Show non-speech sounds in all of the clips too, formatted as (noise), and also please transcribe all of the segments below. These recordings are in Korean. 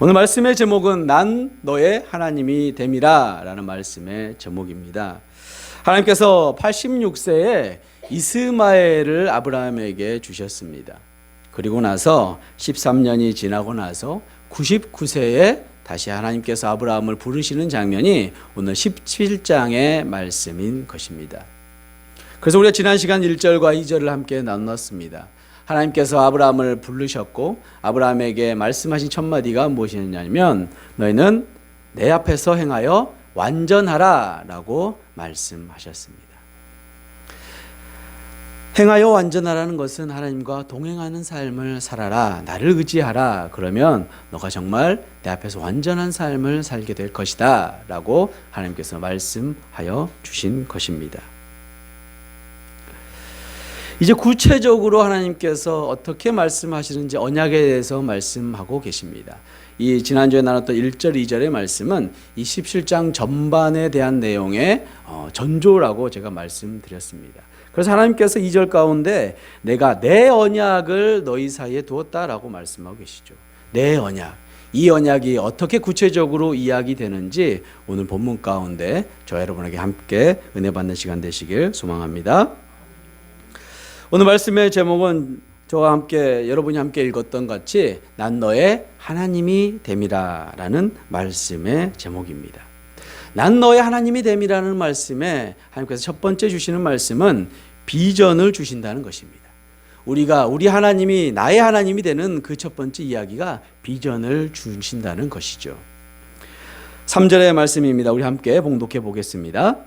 오늘 말씀의 제목은 난 너의 하나님이 됨이라 라는 말씀의 제목입니다. 하나님께서 86세에 이스마엘을 아브라함에게 주셨습니다. 그리고 나서 13년이 지나고 나서 99세에 다시 하나님께서 아브라함을 부르시는 장면이 오늘 17장의 말씀인 것입니다. 그래서 우리가 지난 시간 1절과 2절을 함께 나눴습니다. 하나님께서 아브라함을 부르셨고 아브라함에게 말씀하신 첫 마디가 무엇이었냐면 너희는 내 앞에서 행하여 완전하라라고 말씀하셨습니다. 행하여 완전하라는 것은 하나님과 동행하는 삶을 살아라. 나를 의지하라. 그러면 너가 정말 내 앞에서 완전한 삶을 살게 될 것이다. 라고 하나님께서 말씀하여 주신 것입니다. 이제 구체적으로 하나님께서 어떻게 말씀하시는지 언약에 대해서 말씀하고 계십니다. 이 지난주에 나눴던 1절, 2절의 말씀은 이 17장 전반에 대한 내용의 어, 전조라고 제가 말씀드렸습니다. 그래서 하나님께서 2절 가운데 내가 내 언약을 너희 사이에 두었다라고 말씀하고 계시죠. 내 언약. 이 언약이 어떻게 구체적으로 이야기되는지 오늘 본문 가운데 저 여러분에게 함께 은혜 받는 시간 되시길 소망합니다. 오늘 말씀의 제목은 저와 함께 여러분이 함께 읽었던 같이 난 너의 하나님이 됨이라라는 말씀의 제목입니다. 난 너의 하나님이 됨이라는 말씀에 하나님께서 첫 번째 주시는 말씀은 비전을 주신다는 것입니다. 우리가 우리 하나님이 나의 하나님이 되는 그 첫 번째 이야기가 비전을 주신다는 것이죠. 3절의 말씀입니다. 우리 함께 봉독해 보겠습니다.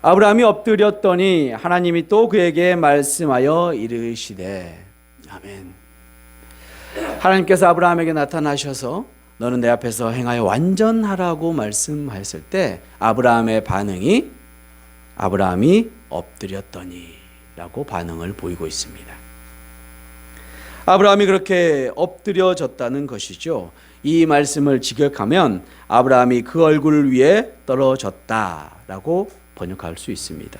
아브라함이 엎드렸더니 하나님이 또 그에게 말씀하여 이르시되 아멘. 하나님께서 아브라함에게 나타나셔서 너는 내 앞에서 행하여 완전하라고 말씀하셨을 때 아브라함의 반응이 아브라함이 엎드렸더니라고 반응을 보이고 있습니다. 아브라함이 그렇게 엎드려졌다는 것이죠. 이 말씀을 직역하면 아브라함이 그 얼굴 위에 떨어졌다라고 번역할 수 있습니다.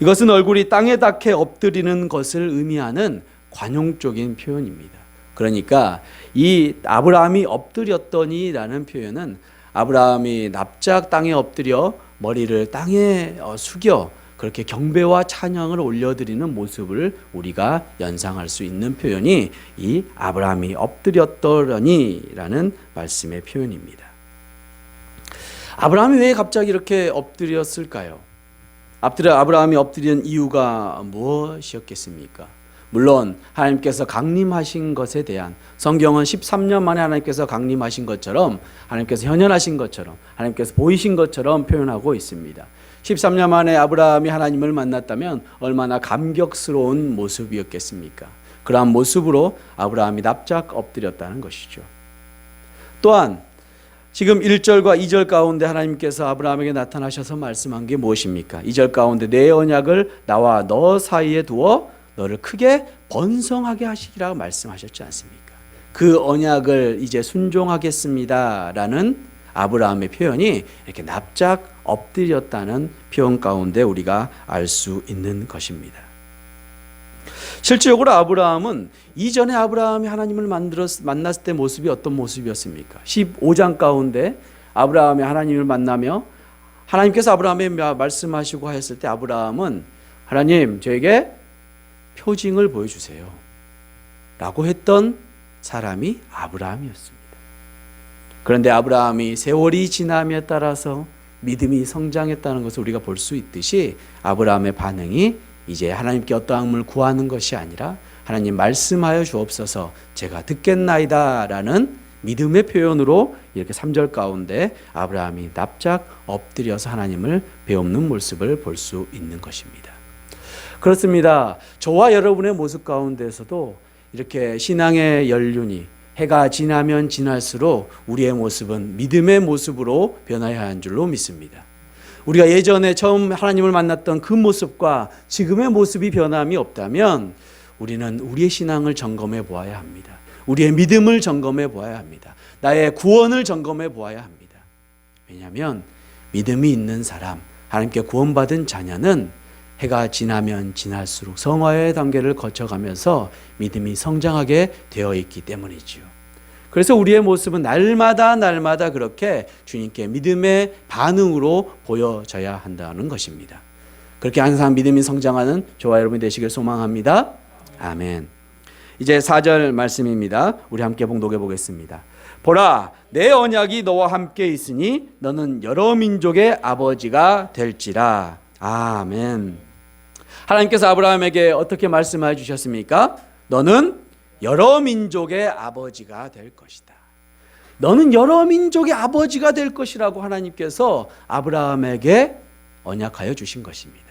이것은 얼굴이 땅에 닿게 엎드리는 것을 의미하는 관용적인 표현입니다. 그러니까 이 아브라함이 엎드렸더니라는 표현은 아브라함이 납작 땅에 엎드려 머리를 땅에 어, 숙여 그렇게 경배와 찬양을 올려드리는 모습을 우리가 연상할 수 있는 표현이 이 아브라함이 엎드렸더니라는 말씀의 표현입니다. 아브라함이 왜 갑자기 이렇게 엎드렸을까요? 엎드려 아브라함이 엎드린 이유가 무엇이었겠습니까? 물론 하나님께서 강림하신 것에 대한 성경은 13년 만에 하나님께서 강림하신 것처럼 하나님께서 현현하신 것처럼 하나님께서 보이신 것처럼 표현하고 있습니다. 13년 만에 아브라함이 하나님을 만났다면 얼마나 감격스러운 모습이었겠습니까? 그러한 모습으로 아브라함이 납작 엎드렸다는 것이죠. 또한 지금 1절과 2절 가운데 하나님께서 아브라함에게 나타나셔서 말씀한 게 무엇입니까? 2절 가운데 내 언약을 나와 너 사이에 두어 너를 크게 번성하게 하시리라 말씀하셨지 않습니까? 그 언약을 이제 순종하겠습니다라는 아브라함의 표현이 이렇게 납작 엎드렸다는 표현 가운데 우리가 알 수 있는 것입니다. 실질적으로 아브라함은 이전에 아브라함이 하나님을 만들었, 만났을 때 모습이 어떤 모습이었습니까? 15장 가운데 아브라함이 하나님을 만나며 하나님께서 아브라함에 말씀하시고 하였을 때 아브라함은 하나님 저에게 표징을 보여주세요. 라고 했던 사람이 아브라함이었습니다. 그런데 아브라함이 세월이 지남에 따라서 믿음이 성장했다는 것을 우리가 볼 수 있듯이 아브라함의 반응이 이제 하나님께 어떠함을 구하는 것이 아니라 하나님 말씀하여 주옵소서 제가 듣겠나이다 라는 믿음의 표현으로 이렇게 3절 가운데 아브라함이 납작 엎드려서 하나님을 배우는 모습을 볼 수 있는 것입니다. 그렇습니다. 저와 여러분의 모습 가운데서도 이렇게 신앙의 연륜이 해가 지나면 지날수록 우리의 모습은 믿음의 모습으로 변화해야 하는 줄로 믿습니다. 우리가 예전에 처음 하나님을 만났던 그 모습과 지금의 모습이 변함이 없다면 우리는 우리의 신앙을 점검해 보아야 합니다. 우리의 믿음을 점검해 보아야 합니다. 나의 구원을 점검해 보아야 합니다. 왜냐하면 믿음이 있는 사람, 하나님께 구원받은 자녀는 해가 지나면 지날수록 성화의 단계를 거쳐가면서 믿음이 성장하게 되어 있기 때문이지요. 그래서 우리의 모습은 날마다 날마다 그렇게 주님께 믿음의 반응으로 보여져야 한다는 것입니다. 그렇게 항상 믿음이 성장하는 저와 여러분이 되시길 소망합니다. 아멘. 이제 4절 말씀입니다. 우리 함께 봉독해 보겠습니다. 보라, 내 언약이 너와 함께 있으니 너는 여러 민족의 아버지가 될지라. 아멘. 하나님께서 아브라함에게 어떻게 말씀해 주셨습니까? 너는 여러 민족의 아버지가 될 것이다. 너는 여러 민족의 아버지가 될 것이라고 하나님께서 아브라함에게 언약하여 주신 것입니다.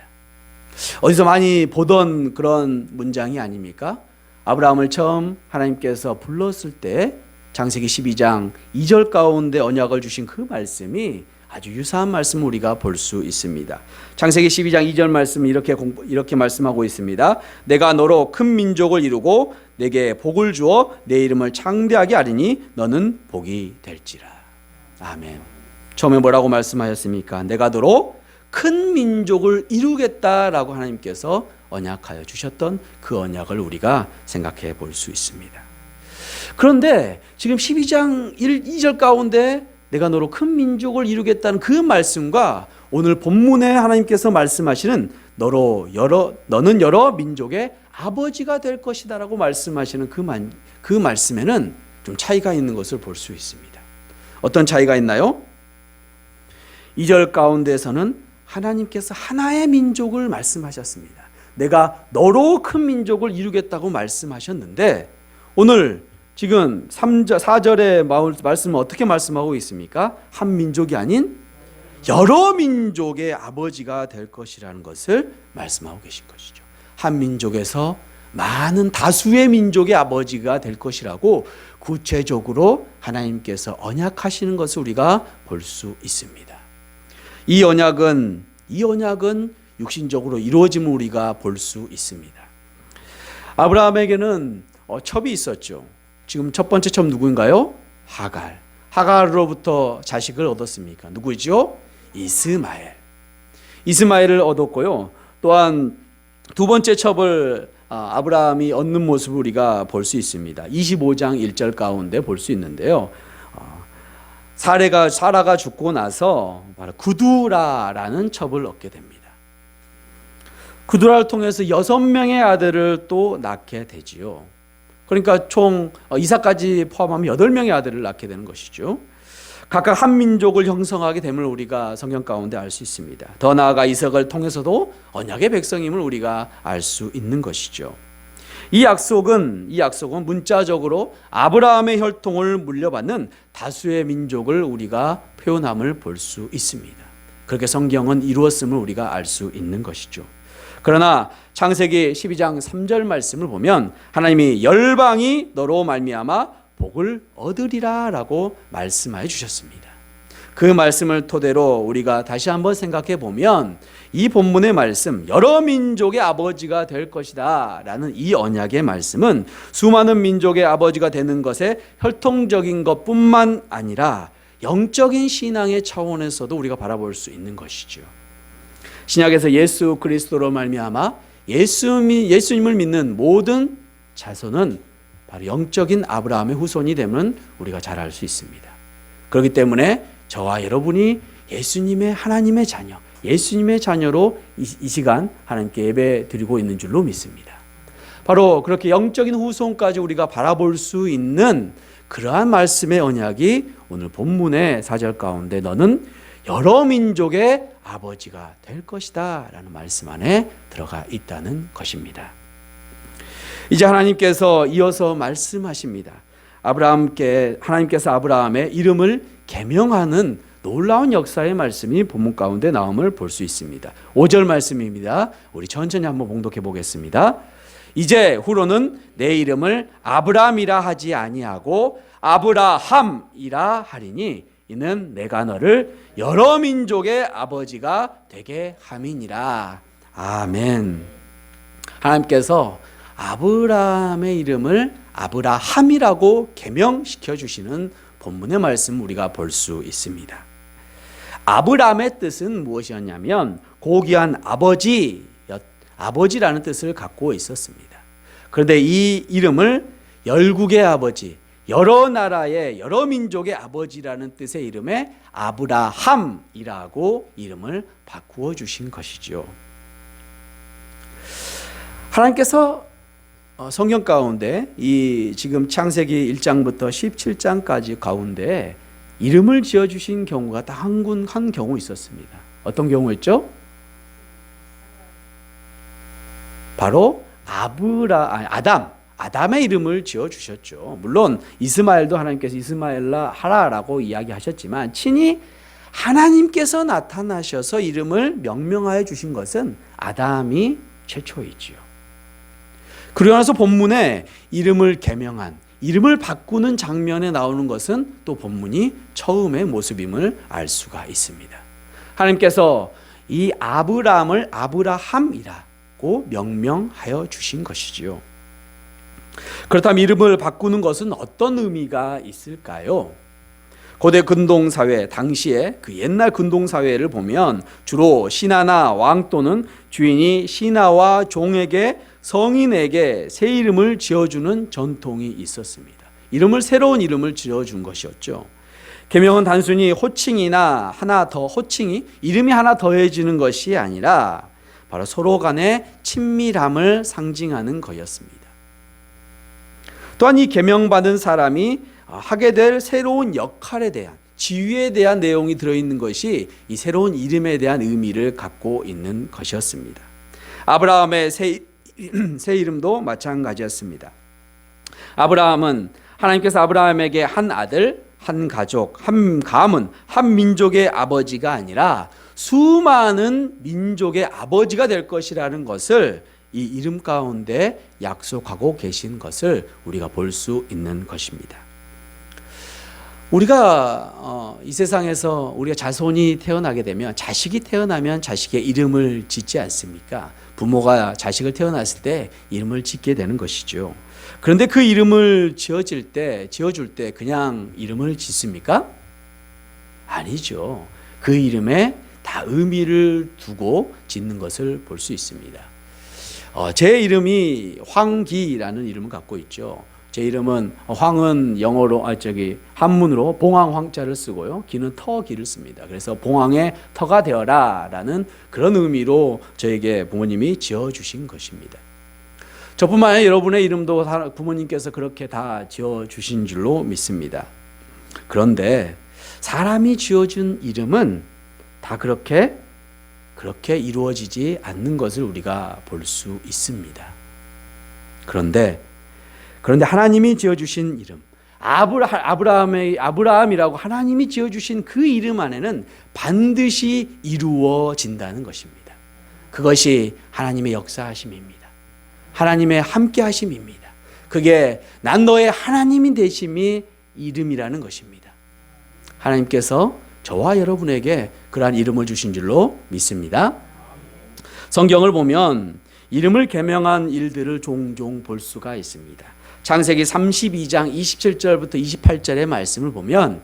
어디서 많이 보던 그런 문장이 아닙니까? 아브라함을 처음 하나님께서 불렀을 때 장세기 12장 2절 가운데 언약을 주신 그 말씀이 아주 유사한 말씀을 우리가 볼 수 있습니다. 창세기 12장 2절 말씀은 이렇게 공부, 이렇게 말씀하고 있습니다. 내가 너로 큰 민족을 이루고 내게 복을 주어 내 이름을 창대하게 하리니 너는 복이 될지라. 아멘. 처음에 뭐라고 말씀하셨습니까? 내가 너로 큰 민족을 이루겠다라고 하나님께서 언약하여 주셨던 그 언약을 우리가 생각해 볼 수 있습니다. 그런데 지금 12장 1, 2절 가운데 내가 너로 큰 민족을 이루겠다는 그 말씀과 오늘 본문에 하나님께서 말씀하시는 너로 여러 너는 여러 민족의 아버지가 될 것이다라고 말씀하시는 그, 만, 그 말씀에는 좀 차이가 있는 것을 볼 수 있습니다. 어떤 차이가 있나요? 2절 가운데서는 하나님께서 하나의 민족을 말씀하셨습니다. 내가 너로 큰 민족을 이루겠다고 말씀하셨는데 오늘 지금 3절, 4절의 말씀은 어떻게 말씀하고 있습니까? 한 민족이 아닌 여러 민족의 아버지가 될 것이라는 것을 말씀하고 계신 것이죠. 한 민족에서 많은 다수의 민족의 아버지가 될 것이라고 구체적으로 하나님께서 언약하시는 것을 우리가 볼 수 있습니다. 이 언약은 이 언약은 육신적으로 이루어짐을 우리가 볼 수 있습니다. 아브라함에게는 어, 첩이 있었죠. 지금 첫 번째 첩 누구인가요? 하갈. 하갈로부터 자식을 얻었습니까? 누구죠? 이스마엘. 이스마엘을 얻었고요. 또한 두 번째 첩을 아, 아브라함이 얻는 모습을 우리가 볼 수 있습니다. 25장 1절 가운데 볼 수 있는데요. 어, 사례가 사라가 죽고 나서 바로 구두라라는 첩을 얻게 됩니다. 구두라를 통해서 여섯 명의 아들을 또 낳게 되지요. 그러니까 총 어, 이삭까지 포함하면 여덟 명의 아들을 낳게 되는 것이죠. 각각 한 민족을 형성하게 됨을 우리가 성경 가운데 알 수 있습니다. 더 나아가 이삭을 통해서도 언약의 백성임을 우리가 알 수 있는 것이죠. 이 약속은 이 약속은 문자적으로 아브라함의 혈통을 물려받는 다수의 민족을 우리가 표현함을 볼 수 있습니다. 그렇게 성경은 이루었음을 우리가 알 수 있는 것이죠. 그러나 창세기 12장 3절 말씀을 보면 하나님이 열방이 너로 말미암아 복을 얻으리라 라고 말씀하여 주셨습니다. 그 말씀을 토대로 우리가 다시 한번 생각해 보면 이 본문의 말씀 여러 민족의 아버지가 될 것이다 라는 이 언약의 말씀은 수많은 민족의 아버지가 되는 것에 혈통적인 것 뿐만 아니라 영적인 신앙의 차원에서도 우리가 바라볼 수 있는 것이죠. 신약에서 예수 그리스도로 말미암아 예수 예수님을 믿는 모든 자손은 바로 영적인 아브라함의 후손이 되면 우리가 잘 알 수 있습니다. 그렇기 때문에 저와 여러분이 예수님의 하나님의 자녀, 예수님의 자녀로 이, 이 시간 하나님께 예배 드리고 있는 줄로 믿습니다. 바로 그렇게 영적인 후손까지 우리가 바라볼 수 있는 그러한 말씀의 언약이 오늘 본문의 사절 가운데 너는 여러 민족의 아버지가 될 것이다 라는 말씀 안에 들어가 있다는 것입니다. 이제 하나님께서 이어서 말씀하십니다. 아브라함께 하나님께서 아브라함의 이름을 개명하는 놀라운 역사의 말씀이 본문 가운데 나옴을 볼 수 있습니다. 5절 말씀입니다. 우리 천천히 한번 봉독해 보겠습니다. 이제 후로는 내 이름을 아브라함이라 하지 아니하고 아브라함이라 하리니 이는 내가 너를 여러 민족의 아버지가 되게 함이니라. 아멘. 하나님께서 아브라함의 이름을 아브라함이라고 개명시켜 주시는 본문의 말씀 우리가 볼 수 있습니다. 아브라함의 뜻은 무엇이었냐면 고귀한 아버지, 아버지라는 뜻을 갖고 있었습니다. 그런데 이 이름을 열국의 아버지, 여러 나라의 여러 민족의 아버지라는 뜻의 이름에 아브라함이라고 이름을 바꾸어 주신 것이죠. 하나님께서 어, 성경 가운데 이 지금 창세기 1장부터 17장까지 가운데 이름을 지어 주신 경우가 딱한군 한 경우 있었습니다. 어떤 경우였죠? 바로 아브라 아니, 아담 아담의 이름을 지어 주셨죠. 물론 이스마엘도 하나님께서 이스마엘라 하라라고 이야기하셨지만 친히 하나님께서 나타나셔서 이름을 명명하여 주신 것은 아담이 최초이지요. 그러고 나서 본문에 이름을 개명한 이름을 바꾸는 장면에 나오는 것은 또 본문이 처음의 모습임을 알 수가 있습니다. 하나님께서 이 아브라함을 아브라함이라고 명명하여 주신 것이지요. 그렇다면 이름을 바꾸는 것은 어떤 의미가 있을까요? 고대 근동 사회 당시에 그 옛날 근동 사회를 보면 주로 신하나 왕 또는 주인이 신하와 종에게 성인에게 새 이름을 지어주는 전통이 있었습니다. 이름을 새로운 이름을 지어준 것이었죠. 계명은 단순히 호칭이나 하나 더 호칭이 이름이 하나 더해지는 것이 아니라 바로 서로 간의 친밀함을 상징하는 것이었습니다. 또한 이 계명받은 사람이 하게 될 새로운 역할에 대한 지위에 대한 내용이 들어있는 것이 이 새로운 이름에 대한 의미를 갖고 있는 것이었습니다. 아브라함의 새, (clears throat) 새 이름도 마찬가지였습니다. 아브라함은 하나님께서 아브라함에게 한 아들, 한 가족, 한 가문, 한 민족의 아버지가 아니라 수많은 민족의 아버지가 될 것이라는 것을 이 이름 가운데 약속하고 계신 것을 우리가 볼 수 있는 것입니다. 우리가 어, 이 세상에서 우리가 자손이 태어나게 되면 자식이 태어나면 자식의 이름을 짓지 않습니까? 부모가 자식을 태어났을 때 이름을 짓게 되는 것이죠. 그런데 그 이름을 지어질 때, 지어줄 때 그냥 이름을 짓습니까? 아니죠. 그 이름에 다 의미를 두고 짓는 것을 볼 수 있습니다. 어, 제 이름이 황기라는 이름을 갖고 있죠. 제 이름은 황은 영어로 아 저기 한문으로 봉황 황자를 쓰고요. 기는 터기를 씁니다. 그래서 봉황의 터가 되어라라는 그런 의미로 저에게 부모님이 지어 주신 것입니다. 저뿐만 아니라 여러분의 이름도 부모님께서 그렇게 다 지어 주신 줄로 믿습니다. 그런데 사람이 지어 준 이름은 다 그렇게 그렇게 이루어지지 않는 것을 우리가 볼 수 있습니다. 그런데 그런데 하나님이 지어 주신 이름 아브라, 아브라함의 아브라함이라고 하나님이 지어 주신 그 이름 안에는 반드시 이루어진다는 것입니다. 그것이 하나님의 역사하심입니다. 하나님의 함께 하심입니다. 그게 난 너의 하나님이 되심이 이름이라는 것입니다. 하나님께서 저와 여러분에게 그러한 이름을 주신 줄로 믿습니다. 성경을 보면 이름을 개명한 일들을 종종 볼 수가 있습니다. 창세기 32장 27절부터 28절의 말씀을 보면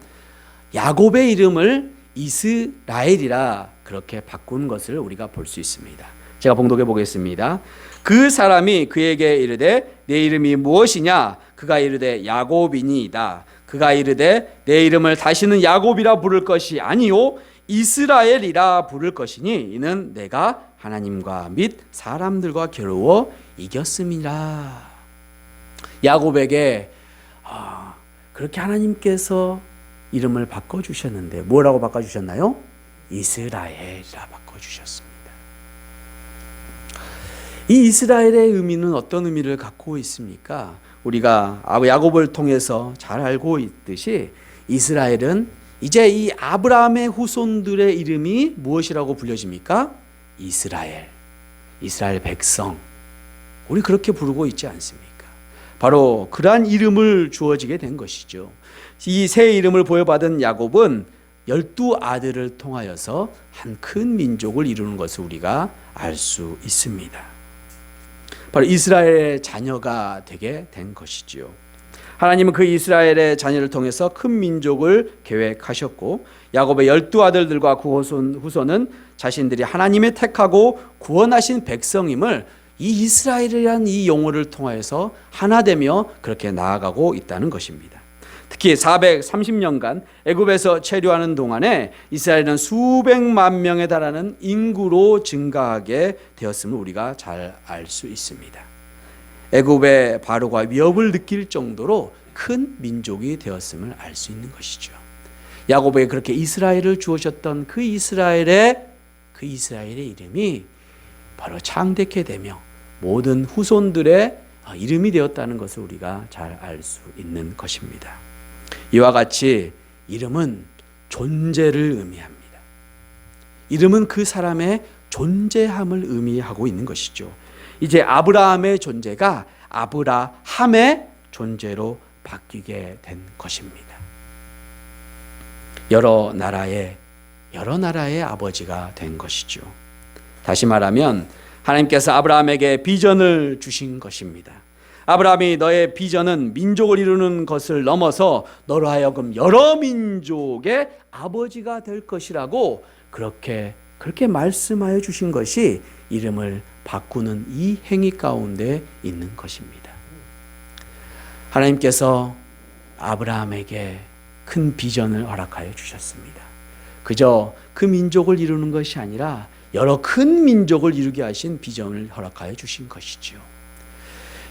야곱의 이름을 이스라엘이라 그렇게 바꾼 것을 우리가 볼 수 있습니다. 제가 봉독해 보겠습니다. 그 사람이 그에게 이르되 내 이름이 무엇이냐 그가 이르되 야곱이니이다. 그가 이르되 내 이름을 다시는 야곱이라 부를 것이 아니요 이스라엘이라 부를 것이니 이는 내가 하나님과 및 사람들과 겨루어 이겼음이라. 야곱에게 아, 그렇게 하나님께서 이름을 바꿔 주셨는데 뭐라고 바꿔 주셨나요? 이스라엘이라 바꿔 주셨습니다. 이 이스라엘의 의미는 어떤 의미를 갖고 있습니까? 우리가 야곱을 통해서 잘 알고 있듯이 이스라엘은 이제 이 아브라함의 후손들의 이름이 무엇이라고 불려집니까? 이스라엘. 이스라엘 백성. 우리 그렇게 부르고 있지 않습니까? 바로 그러한 이름을 주어지게 된 것이죠. 이 새 이름을 보여받은 야곱은 열두 아들을 통하여서 한 큰 민족을 이루는 것을 우리가 알 수 있습니다. 바로 이스라엘의 자녀가 되게 된 것이지요. 하나님은 그 이스라엘의 자녀를 통해서 큰 민족을 계획하셨고 야곱의 열두 아들들과 그 후손, 후손은 자신들이 하나님의 택하고 구원하신 백성임을 이 이스라엘이라는 이 용어를 통하여서 하나 되며 그렇게 나아가고 있다는 것입니다. 특히 430년간 애굽에서 체류하는 동안에 이스라엘은 수백만 명에 달하는 인구로 증가하게 되었음을 우리가 잘 알 수 있습니다. 애굽의 바로가 위협을 느낄 정도로 큰 민족이 되었음을 알 수 있는 것이죠. 야곱에게 그렇게 이스라엘을 주어졌던 그 이스라엘의 그 이스라엘의 이름이 바로 창대케 되며 모든 후손들의 이름이 되었다는 것을 우리가 잘 알 수 있는 것입니다. 이와 같이 이름은 존재를 의미합니다. 이름은 그 사람의 존재함을 의미하고 있는 것이죠. 이제 아브라함의 존재가 아브라함의 존재로 바뀌게 된 것입니다. 여러 나라의 여러 나라의 아버지가 된 것이죠. 다시 말하면 하나님께서 아브라함에게 비전을 주신 것입니다. 아브라함이 너의 비전은 민족을 이루는 것을 넘어서 너로 하여금 여러 민족의 아버지가 될 것이라고 그렇게 그렇게 말씀하여 주신 것이 이름을 바꾸는 이 행위 가운데 있는 것입니다. 하나님께서 아브라함에게 큰 비전을 허락하여 주셨습니다. 그저 그 민족을 이루는 것이 아니라 여러 큰 민족을 이루게 하신 비전을 허락하여 주신 것이지요.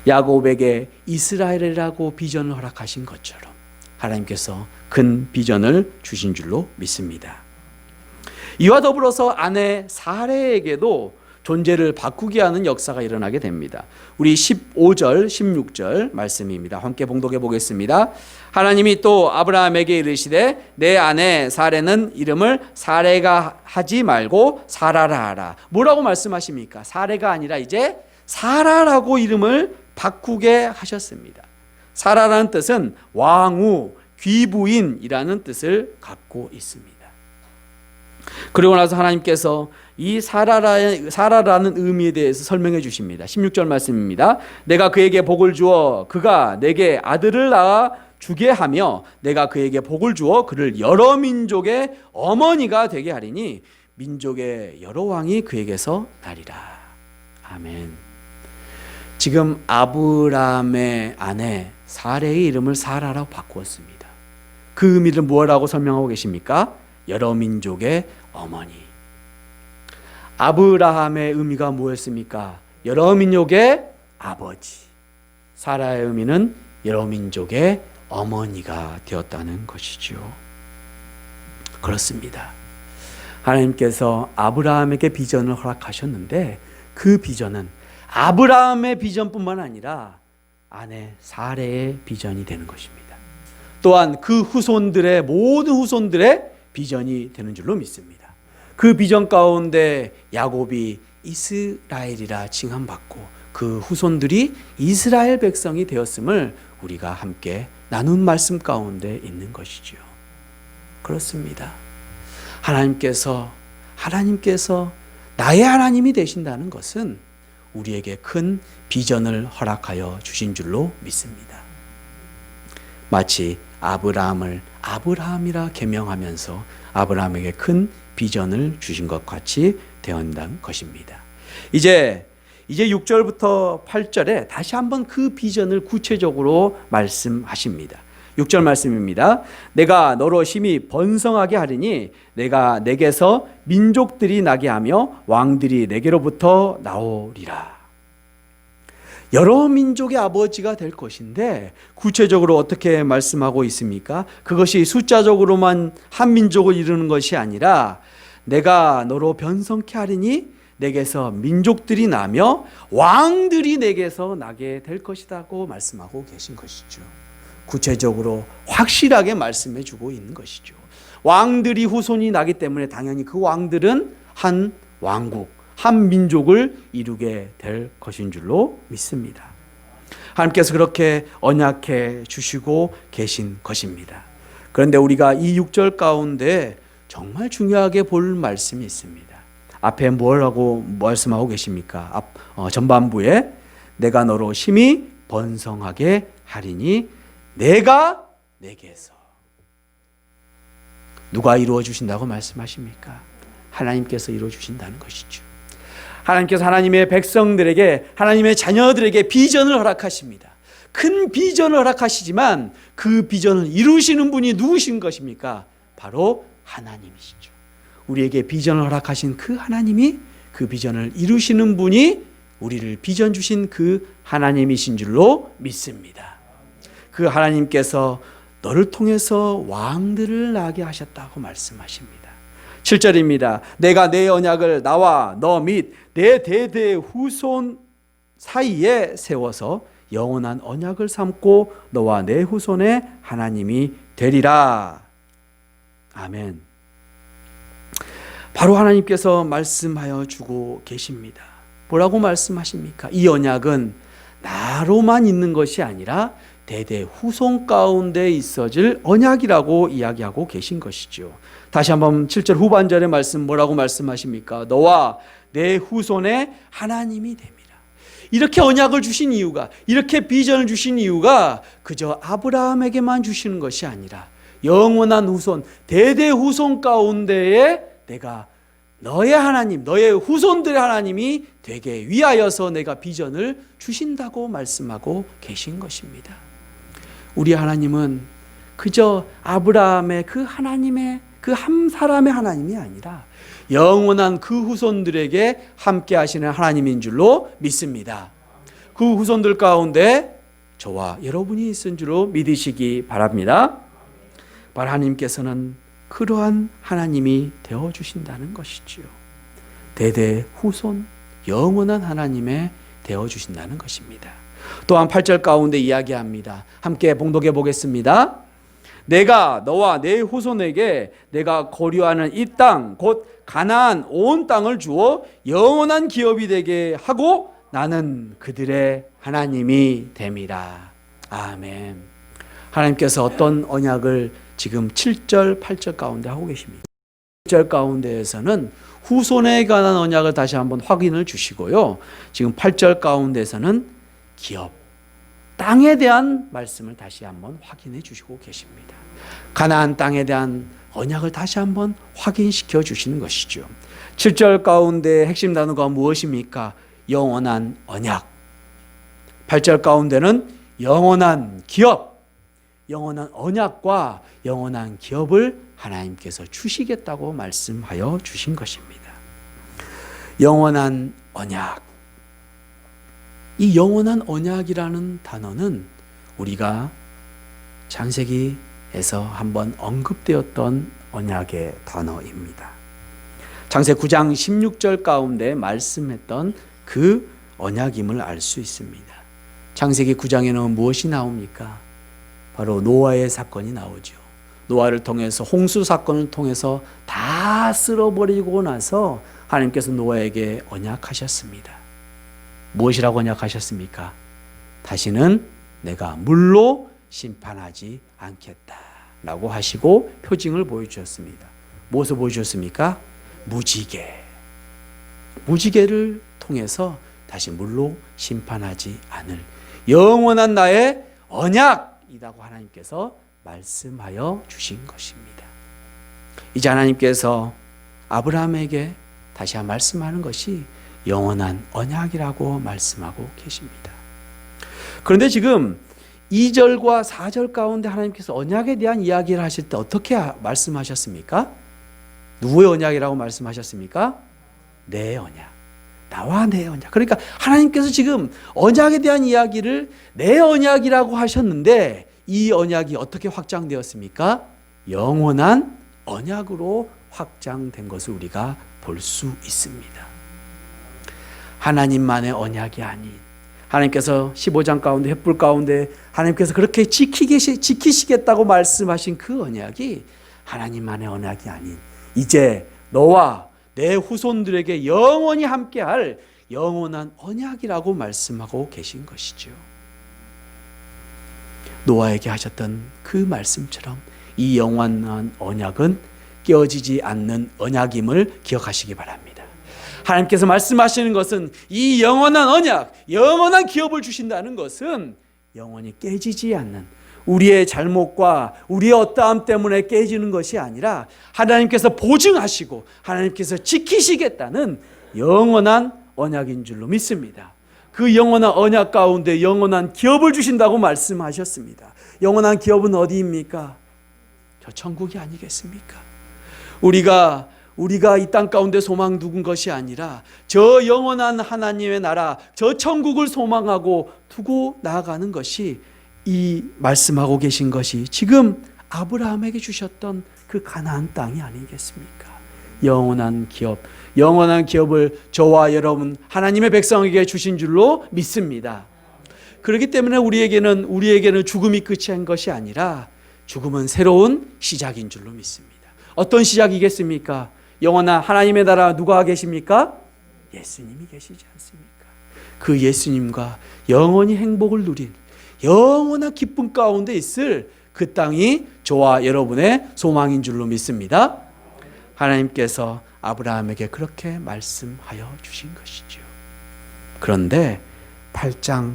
야곱에게 이스라엘이라고 비전을 허락하신 것처럼 하나님께서 큰 비전을 주신 줄로 믿습니다. 이와 더불어서 아내 사례에게도 존재를 바꾸게 하는 역사가 일어나게 됩니다. 우리 15절, 16절 말씀입니다. 함께 봉독해 보겠습니다. 하나님이 또 아브라함에게 이르시되 내 아내 사례는 이름을 사례가 하지 말고 사라라 하라. 뭐라고 말씀하십니까? 사례가 아니라 이제 사라라고 이름을 바꾸게 하셨습니다. 사라라는 뜻은 왕후, 귀부인이라는 뜻을 갖고 있습니다. 그리고 나서 하나님께서 이 사라라, 사라라는 의미에 대해서 설명해 주십니다. 16절 말씀입니다. 내가 그에게 복을 주어 그가 내게 아들을 낳아 주게 하며 내가 그에게 복을 주어 그를 여러 민족의 어머니가 되게 하리니 민족의 여러 왕이 그에게서 나리라. 아멘. 지금 아브라함의 아내 사레의 이름을 사라라고 바꾸었습니다. 그 의미를 무엇라고 설명하고 계십니까? 여러 민족의 어머니. 아브라함의 의미가 무엇입니까? 여러 민족의 아버지. 사라의 의미는 여러 민족의 어머니가 되었다는 것이죠. 그렇습니다. 하나님께서 아브라함에게 비전을 허락하셨는데 그 비전은 아브라함의 비전뿐만 아니라 아내 사례의 비전이 되는 것입니다. 또한 그 후손들의 모든 후손들의 비전이 되는 줄로 믿습니다. 그 비전 가운데 야곱이 이스라엘이라 칭함받고 그 후손들이 이스라엘 백성이 되었음을 우리가 함께 나눈 말씀 가운데 있는 것이지요. 그렇습니다. 하나님께서 하나님께서 나의 하나님이 되신다는 것은 우리에게 큰 비전을 허락하여 주신 줄로 믿습니다. 마치 아브라함을 아브라함이라 계명하면서 아브라함에게 큰 비전을 주신 것 같이 되었다는 것입니다. 이제 이제 6절부터 8절에 다시 한번 그 비전을 구체적으로 말씀하십니다. 6절 말씀입니다. 내가 너로 심히 번성하게 하리니 내가 내게서 민족들이 나게 하며 왕들이 내게로부터 나오리라. 여러 민족의 아버지가 될 것인데 구체적으로 어떻게 말씀하고 있습니까? 그것이 숫자적으로만 한 민족을 이루는 것이 아니라 내가 너로 변성케 하리니 내게서 민족들이 나며 왕들이 내게서 나게 될 것이라고 말씀하고 계신 것이죠. 구체적으로 확실하게 말씀해 주고 있는 것이죠. 왕들이 후손이 나기 때문에 당연히 그 왕들은 한 왕국, 한 민족을 이루게 될 것인 줄로 믿습니다. 하나님께서 그렇게 언약해 주시고 계신 것입니다. 그런데 우리가 이 6절 가운데 정말 중요하게 볼 말씀이 있습니다. 앞에 뭐라고 말씀하고 계십니까? 앞 어, 전반부에 내가 너로 심히 번성하게 하리니 내가 내게서 누가 이루어 주신다고 말씀하십니까? 하나님께서 이루어 주신다는 것이죠. 하나님께서 하나님의 백성들에게 하나님의 자녀들에게 비전을 허락하십니다. 큰 비전을 허락하시지만 그 비전을 이루시는 분이 누구신 것입니까? 바로 하나님이시죠. 우리에게 비전을 허락하신 그 하나님이 그 비전을 이루시는 분이 우리를 비전 주신 그 하나님이신 줄로 믿습니다. 그 하나님께서 너를 통해서 왕들을 나게 하셨다고 말씀하십니다. 7절입니다. 내가 내 언약을 나와 너 및 내 대대 후손 사이에 세워서 영원한 언약을 삼고 너와 내 후손의 하나님이 되리라. 아멘. 바로 하나님께서 말씀하여 주고 계십니다. 뭐라고 말씀하십니까? 이 언약은 나로만 있는 것이 아니라 대대 후손 가운데 있어질 언약이라고 이야기하고 계신 것이죠. 다시 한번 7절 후반절의 말씀 뭐라고 말씀하십니까? 너와 내 후손의 하나님이 됩니다. 이렇게 언약을 주신 이유가 이렇게 비전을 주신 이유가 그저 아브라함에게만 주시는 것이 아니라 영원한 후손 대대 후손 가운데에 내가 너의 하나님 너의 후손들의 하나님이 되게 위하여서 내가 비전을 주신다고 말씀하고 계신 것입니다. 우리 하나님은 그저 아브라함의 그 하나님의 그 한 사람의 하나님이 아니라 영원한 그 후손들에게 함께 하시는 하나님인 줄로 믿습니다. 그 후손들 가운데 저와 여러분이 있은 줄로 믿으시기 바랍니다. 바로 하나님께서는 그러한 하나님이 되어 주신다는 것이지요. 대대 후손 영원한 하나님의 되어 주신다는 것입니다. 또한 8절 가운데 이야기합니다. 함께 봉독해 보겠습니다. 내가 너와 내 후손에게 내가 거류하는 이 땅 곧 가나안 온 땅을 주어 영원한 기업이 되게 하고 나는 그들의 하나님이 됨이라. 아멘. 하나님께서 어떤 언약을 지금 7절, 8절 가운데 하고 계십니다. 7절 가운데에서는 후손에 관한 언약을 다시 한번 확인을 주시고요. 지금 8절 가운데에서는 기업, 땅에 대한 말씀을 다시 한번 확인해 주시고 계십니다. 가나안 땅에 대한 언약을 다시 한번 확인시켜 주시는 것이죠. 7절 가운데 핵심 단어가 무엇입니까? 영원한 언약. 8절 가운데는 영원한 기업. 영원한 언약과 영원한 기업을 하나님께서 주시겠다고 말씀하여 주신 것입니다. 영원한 언약. 이 영원한 언약이라는 단어는 우리가 창세기에서 한번 언급되었던 언약의 단어입니다. 창세 9장 16절 가운데 말씀했던 그 언약임을 알 수 있습니다. 창세기 9장에는 무엇이 나옵니까? 바로 노아의 사건이 나오죠. 노아를 통해서 홍수 사건을 통해서 다 쓸어버리고 나서 하나님께서 노아에게 언약하셨습니다. 무엇이라고 언약하셨습니까? 다시는 내가 물로 심판하지 않겠다 라고 하시고 표징을 보여주셨습니다. 무엇을 보여주셨습니까? 무지개. 무지개를 통해서 다시 물로 심판하지 않을 영원한 나의 언약이라고 하나님께서 말씀하여 주신 것입니다. 이제 하나님께서 아브라함에게 다시 한 말씀하는 것이 영원한 언약이라고 말씀하고 계십니다. 그런데 지금 2절과 4절 가운데 하나님께서 언약에 대한 이야기를 하실 때 어떻게 말씀하셨습니까? 누구의 언약이라고 말씀하셨습니까? 내 언약. 나와 내 언약. 그러니까 하나님께서 지금 언약에 대한 이야기를 내 언약이라고 하셨는데 이 언약이 어떻게 확장되었습니까? 영원한 언약으로 확장된 것을 우리가 볼 수 있습니다. 하나님만의 언약이 아닌 하나님께서 15장 가운데 횃불 가운데 하나님께서 그렇게 지키게 지키시겠다고 말씀하신 그 언약이 하나님만의 언약이 아닌 이제 너와 내 후손들에게 영원히 함께할 영원한 언약이라고 말씀하고 계신 것이죠. 노아에게 하셨던 그 말씀처럼 이 영원한 언약은 깨어지지 않는 언약임을 기억하시기 바랍니다. 하나님께서 말씀하시는 것은 이 영원한 언약, 영원한 기업을 주신다는 것은 영원히 깨지지 않는 우리의 잘못과 우리의 어떠함 때문에 깨지는 것이 아니라 하나님께서 보증하시고 하나님께서 지키시겠다는 영원한 언약인 줄로 믿습니다. 그 영원한 언약 가운데 영원한 기업을 주신다고 말씀하셨습니다. 영원한 기업은 어디입니까? 저 천국이 아니겠습니까? 우리가 우리가 이 땅 가운데 소망 두은 것이 아니라 저 영원한 하나님의 나라, 저 천국을 소망하고 두고 나아가는 것이 이 말씀하고 계신 것이 지금 아브라함에게 주셨던 그 가나안 땅이 아니겠습니까? 영원한 기업, 영원한 기업을 저와 여러분 하나님의 백성에게 주신 줄로 믿습니다. 그렇기 때문에 우리에게는 우리에게는 죽음이 끝인 것이 아니라 죽음은 새로운 시작인 줄로 믿습니다. 어떤 시작이겠습니까? 영원한 하나님의 나라 누가 계십니까? 예수님이 계시지 않습니까? 그 예수님과 영원히 행복을 누린 영원한 기쁨 가운데 있을 그 땅이 저와 여러분의 소망인 줄로 믿습니다. 하나님께서 아브라함에게 그렇게 말씀하여 주신 것이죠. 그런데 8장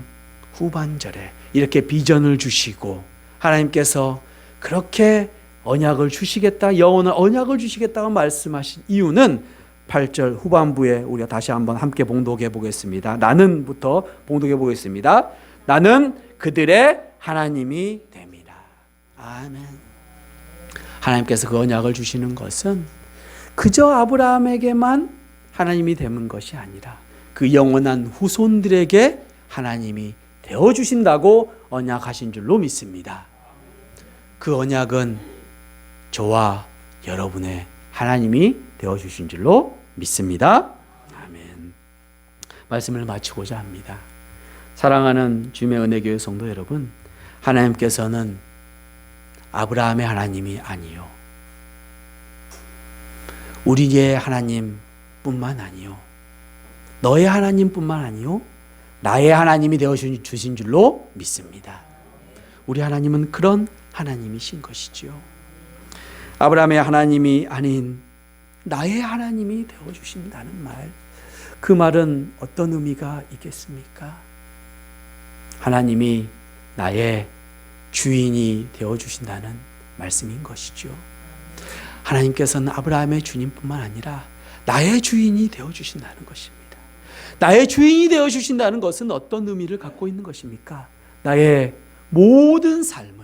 후반절에 이렇게 비전을 주시고 하나님께서 그렇게 언약을 주시겠다, 영원한 언약을 주시겠다고 말씀하신 이유는 8절 후반부에 우리가 다시 한번 함께 봉독해 보겠습니다. 나는부터 봉독해 보겠습니다. 나는 그들의 하나님이 됩니다. 아멘. 하나님께서 그 언약을 주시는 것은 그저 아브라함에게만 하나님이 되는 것이 아니라 그 영원한 후손들에게 하나님이 되어 주신다고 언약하신 줄로 믿습니다. 그 언약은 저와 여러분의 하나님이 되어 주신 줄로 믿습니다. 아멘. 말씀을 마치고자 합니다. 사랑하는 주의 은혜 교회 성도 여러분, 하나님께서는 아브라함의 하나님이 아니요. 우리의 하나님뿐만 아니요. 너의 하나님뿐만 아니요. 나의 하나님이 되어 주신 줄로 믿습니다. 우리 하나님은 그런 하나님이신 것이지요. 아브라함의 하나님이 아닌 나의 하나님이 되어 주신다는 말. 그 말은 어떤 의미가 있겠습니까? 하나님이 나의 주인이 되어 주신다는 말씀인 것이죠. 하나님께서는 아브라함의 주님뿐만 아니라 나의 주인이 되어 주신다는 것입니다. 나의 주인이 되어 주신다는 것은 어떤 의미를 갖고 있는 것입니까? 나의 모든 삶을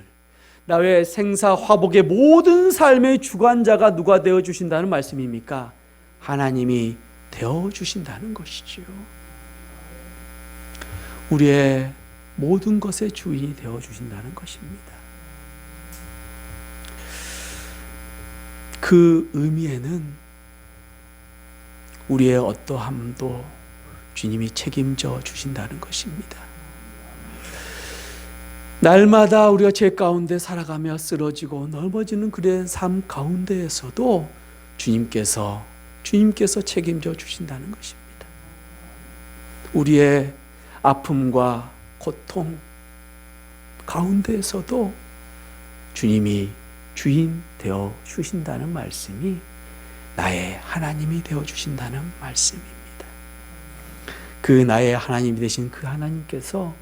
나의 생사 화복의 모든 삶의 주관자가 누가 되어 주신다는 말씀입니까? 하나님이 되어 주신다는 것이지요. 우리의 모든 것의 주인이 되어 주신다는 것입니다. 그 의미에는 우리의 어떠함도 주님이 책임져 주신다는 것입니다. 날마다 우리가 죄 가운데 살아가며 쓰러지고 넓어지는 그의 삶 가운데에서도 주님께서 주님께서 책임져 주신다는 것입니다. 우리의 아픔과 고통 가운데에서도 주님이 주인 되어 주신다는 말씀이 나의 하나님이 되어 주신다는 말씀입니다. 그 나의 하나님이 되신 그 하나님께서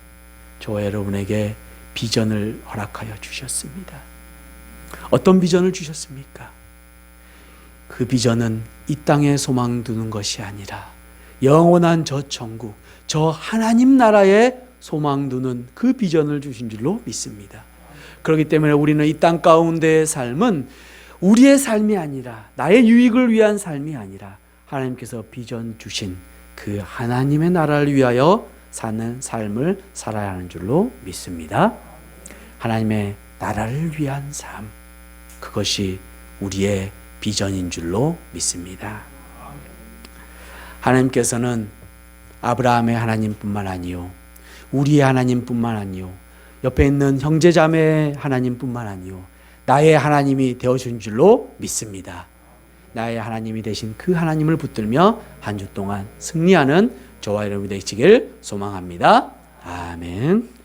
저와 여러분에게 비전을 허락하여 주셨습니다. 어떤 비전을 주셨습니까? 그 비전은 이 땅에 소망 두는 것이 아니라 영원한 저 천국, 저 하나님 나라에 소망 두는 그 비전을 주신 줄로 믿습니다. 그렇기 때문에 우리는 이 땅 가운데의 삶은 우리의 삶이 아니라 나의 유익을 위한 삶이 아니라 하나님께서 비전 주신 그 하나님의 나라를 위하여 사는 삶을 살아야 하는 줄로 믿습니다. 하나님의 나라를 위한 삶, 그것이 우리의 비전인 줄로 믿습니다. 하나님께서는 아브라함의 하나님뿐만 아니요, 우리의 하나님뿐만 아니요, 옆에 있는 형제자매의 하나님뿐만 아니요, 나의 하나님이 되어준 줄로 믿습니다. 나의 하나님이 되신 그 하나님을 붙들며 한 주 동안 승리하는 저와 여러분이 되시길 소망합니다. 아멘.